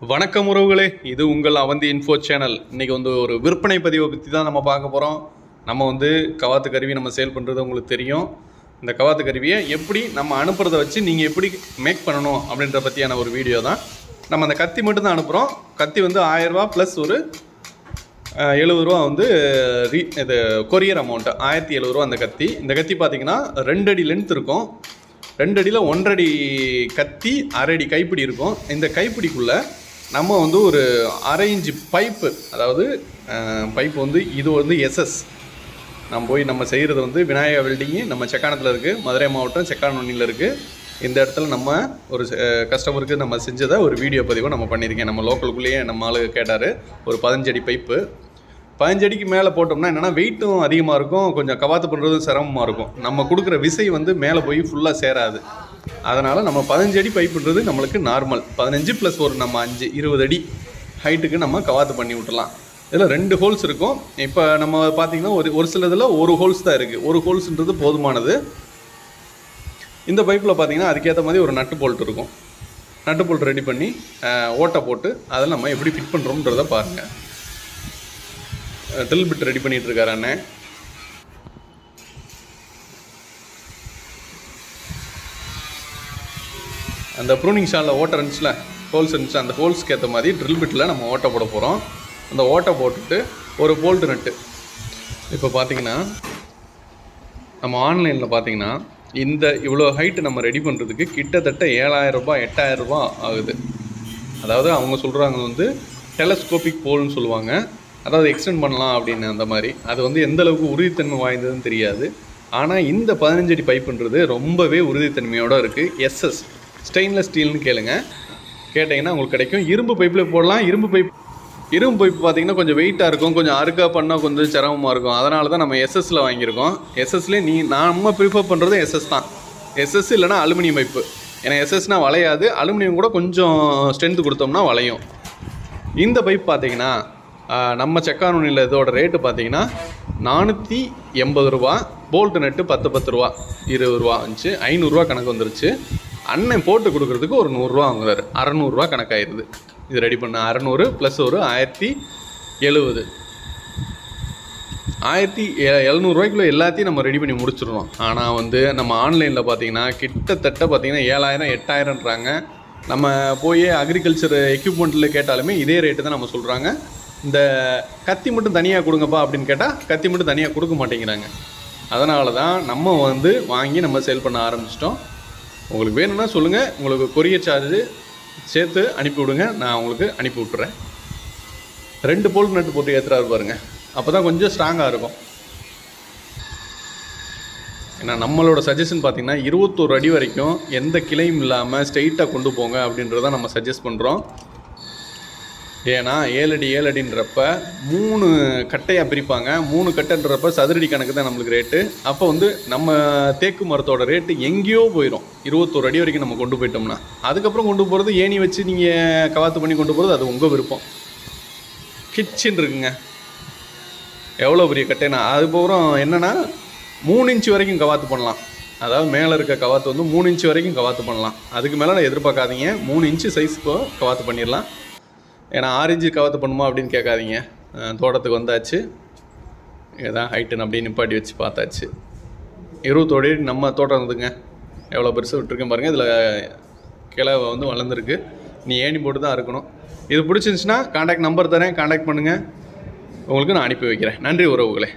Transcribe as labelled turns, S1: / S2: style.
S1: வணக்கம் உறவுகளே இது உங்கள் அவந்தி இன்ஃபோ சேனல் இன்றைக்கி வந்து ஒரு விற்பனை பதிவை பற்றி தான் நம்ம பார்க்க போகிறோம் நம்ம வந்து கவாத்து கருவி நம்ம சேல் பண்ணுறது உங்களுக்கு தெரியும். இந்த கவாத்து கருவியை எப்படி நம்ம அனுப்புகிறத வச்சு நீங்கள் எப்படி மேக் பண்ணணும் அப்படின்ற பற்றியான ஒரு வீடியோ தான். நம்ம அந்த கத்தி மட்டும்தான் அனுப்புகிறோம் கத்தி வந்து ஆயரூபா ப்ளஸ் ஒரு எழுபது ரூபா வந்து ரீ இது கொரியர் அமௌண்ட்டு ஆயிரத்தி எழுபது ரூபா அந்த கத்தி. இந்த கத்தி பார்த்தீங்கன்னா ரெண்டு அடி லென்த் இருக்கும். ரெண்டு அடியில் ஒன்றடி கத்தி அரை அடி கைப்பிடி இருக்கும். இந்த கைப்பிடிக்குள்ளே நம்ம வந்து ஒரு அரை இன்ச்சு பைப்பு அதாவது பைப்பு வந்து இது வந்து எஸ்எஸ் நம்ம போய் நம்ம செய்கிறது வந்து விநாயகா வெல்டிங்கு நம்ம செக்கானத்தில் இருக்குது மதுரை மாவட்டம் செக்கானொன்னியில் இருக்குது இந்த இடத்துல நம்ம ஒரு கஸ்டமருக்கு நம்ம செஞ்சதை ஒரு வீடியோ பதிவு நம்ம பண்ணியிருக்கேன். நம்ம லோக்கலுக்குள்ளேயே நம்ம ஆளு கேட்டார் ஒரு பதினஞ்சடி பைப்பு. பதினஞ்சடிக்கு மேலே போட்டோம்னா என்னென்னா வெயிட்டும் அதிகமாக இருக்கும் கொஞ்சம் கவாத்து பண்ணுறதும் சிரமமாக இருக்கும். நம்ம கொடுக்குற விசை வந்து மேலே போய் ஃபுல்லாக சேராது. அதனால் நம்ம பதினஞ்சு அடி பைப்புன்றது நம்மளுக்கு நார்மல் பதினஞ்சு ப்ளஸ் ஒரு நம்ம அஞ்சு இருபது அடி ஹைட்டுக்கு நம்ம கவாத்து பண்ணி விட்டுலாம் இதில் ரெண்டு ஹோல்ஸ் இருக்கும். இப்போ நம்ம பார்த்தீங்கன்னா ஒரு ஒரு சில இதில் ஒரு ஹோல்ஸ் தான் இருக்குது ஒரு ஹோல்ஸ்ன்றது போதுமானது. இந்த பைப்பில் பார்த்தீங்கன்னா அதுக்கேற்ற மாதிரி ஒரு நட்டு போல்ட் இருக்கும். நட்டு போல்ட் ரெடி பண்ணி ஓட்டை போட்டு அதில் நம்ம எப்படி ஃபிட் பண்ணுறோம்ன்றதை பாருங்கள் ட்ரில் பிட் ரெடி பண்ணிகிட்டு இருக்காரு அண்ணன். அந்த ப்ரூனிங் ஷாலில் ஓட்டை இருந்துச்சுல ஹோல்ஸ் இருந்துச்சு அந்த ஹோல்ஸ்க்கு ஏற்ற மாதிரி ட்ரில் பிட்டில் நம்ம ஓட்டை போட போகிறோம் அந்த ஓட்டை போட்டுட்டு ஒரு போல்ட்டு நட்டு இப்போ பார்த்தீங்கன்னா நம்ம ஆன்லைனில் பார்த்தீங்கன்னா இந்த இவ்வளோ ஹைட்டு நம்ம ரெடி பண்ணுறதுக்கு கிட்டத்தட்ட ஏழாயிரம் ரூபாய் எட்டாயிரம் ஆகுது. அதாவது அவங்க சொல்கிறாங்க வந்து டெலஸ்கோபிக் போல்னு சொல்லுவாங்க. அதாவது எக்ஸ்டெண்ட் பண்ணலாம் அப்படின்னு அந்த மாதிரி. அது வந்து எந்த அளவுக்கு உறுதித்தன்மை வாய்ந்ததுன்னு தெரியாது. ஆனால் இந்த பதினஞ்சடி பைப்புன்றது ரொம்பவே உறுதித்தன்மையோடு இருக்குது எஸ்எஸ் ஸ்டெயின்லெஸ் ஸ்டீல்னு கேளுங்க. கேட்டிங்கன்னா உங்களுக்கு கிடைக்கும். இரும்பு பைப்பில் போடலாம். இரும்பு பைப் இரும்பு பைப் பார்த்தீங்கன்னா கொஞ்சம் வெயிட்டாக இருக்கும். கொஞ்சம் அறுக்கா பண்ணால் கொஞ்சம் சிரமமாக இருக்கும். அதனால தான் நம்ம எஸ்எஸ்சில் வாங்கியிருக்கோம். எஸ்எஸ்லேயே நீ நம்ம ப்ரிஃபர் பண்ணுறது எஸ்எஸ் தான். எஸ்எஸ் இல்லைனா அலுமினியம் பைப்பு. ஏன்னா எஸ்எஸ்னால் வளையாது. அலுமினியம் கூட கொஞ்சம் ஸ்ட்ரென்த் கொடுத்தோம்னா வளையும். இந்த பைப் பார்த்தீங்கன்னா நம்ம செக்கானூனில் இதோட ரேட்டு பார்த்தீங்கன்னா நானூற்றி எண்பது ரூபா போல்ட் நெட்டு பத்து பத்து ரூபா இருபது ரூபா வந்துச்சு ஐநூறுரூவா கணக்கு வந்துருச்சு. அண்ணன் போட்டு கொடுக்குறதுக்கு ஒரு நூறுரூவா வாங்குறாரு அறநூறுரூவா கணக்காயிருது. இது ரெடி பண்ண அறநூறு ப்ளஸ் ஒரு ஆயிரத்தி எழுபது ஆயிரத்தி எ- எல்லாத்தையும் நம்ம ரெடி பண்ணி முடிச்சிடுறோம் ஆனால் வந்து நம்ம ஆன்லைனில் பார்த்தீங்கன்னா கிட்டத்தட்ட பார்த்தீங்கன்னா ஏழாயிரம் எட்டாயிரன்றாங்க நம்ம போய் அக்ரிகல்ச்சர் எக்யூப்மெண்ட்டில் கேட்டாலுமே இதே ரேட்டு தான் நம்ம சொல்கிறாங்க இந்த கத்தி மட்டும் தனியாக கொடுங்கப்பா அப்படின்னு கேட்டால் கத்தி மட்டும் தனியாக கொடுக்க மாட்டேங்கிறாங்க. அதனால தான் நம்ம வந்து வாங்கி நம்ம சேல் பண்ண ஆரம்பிச்சிட்டோம். உங்களுக்கு வேணும்னா சொல்லுங்கள் உங்களுக்கு கொரியர் சார்ஜ் சேர்த்து அனுப்பி விடுங்க. நான் உங்களுக்கு அனுப்பி விட்டுறேன். ரெண்டு போல் நட்டு போட்டு ஏற்றுறாரு பாருங்கள் அப்போ தான் கொஞ்சம் ஸ்ட்ராங்காக இருக்கும். ஏன்னா நம்மளோட சஜஷன் பார்த்திங்கன்னா இருபத்தோரு அடி வரைக்கும் எந்த கிளையும் இல்லாமல் ஸ்ட்ரெயிட்டாக கொண்டு போங்க அப்படின்றத நம்ம சஜஸ்ட் பண்ணுறோம் ஏன்னா ஏழடி ஏழடின்றப்ப மூணு கட்டையாக பிரிப்பாங்க. மூணு கட்டைன்றப்ப சதுரடி கணக்கு தான் நம்மளுக்கு ரேட்டு அப்போ வந்து நம்ம தேக்கு மரத்தோட ரேட்டு எங்கேயோ போயிடும் இருபத்தோரு அடி வரைக்கும் நம்ம கொண்டு போயிட்டோம்னா. அதுக்கப்புறம் கொண்டு போகிறது ஏணி வச்சு நீங்கள் கவாத்து பண்ணி கொண்டு போகிறது அது உங்கள் விருப்பம். கிச்சன் இருக்குங்க. எவ்வளோ பெரிய கட்டைனா அதுக்கப்புறம் என்னென்னா மூணு இன்ச்சு வரைக்கும் கவாத்து பண்ணலாம். அதாவது மேலே இருக்க கவாத்து வந்து மூணு இன்ச்சு வரைக்கும் கவாத்து பண்ணலாம். அதுக்கு மேலே நான் எதிர்பார்க்காதீங்க. மூணு இன்ச்சு சைஸ்க்கு கவாத்து பண்ணிடலாம். ஏன்னா ஆரஞ்சு இன்ச்சு பண்ணுமா அப்படின்னு கேட்காதீங்க. தோட்டத்துக்கு வந்தாச்சு. இதான் ஹைட்டுன்னு அப்படியே நிப்பாட்டி வச்சு பார்த்தாச்சு. இருபத்தோடு நம்ம தோட்டம் இருந்துங்க எவ்வளோ பெருசு விட்டுருக்கேன் பாருங்கள் இதில் கிளை வந்து வளர்ந்துருக்கு. நீ ஏணி போட்டு தான் இருக்கணும் இது பிடிச்சிருந்துச்சின்னா காண்டாக்ட் நம்பர் தரேன். காண்டாக்ட் பண்ணுங்கள் உங்களுக்கு நான் அனுப்பி வைக்கிறேன். நன்றி உறவுகளே.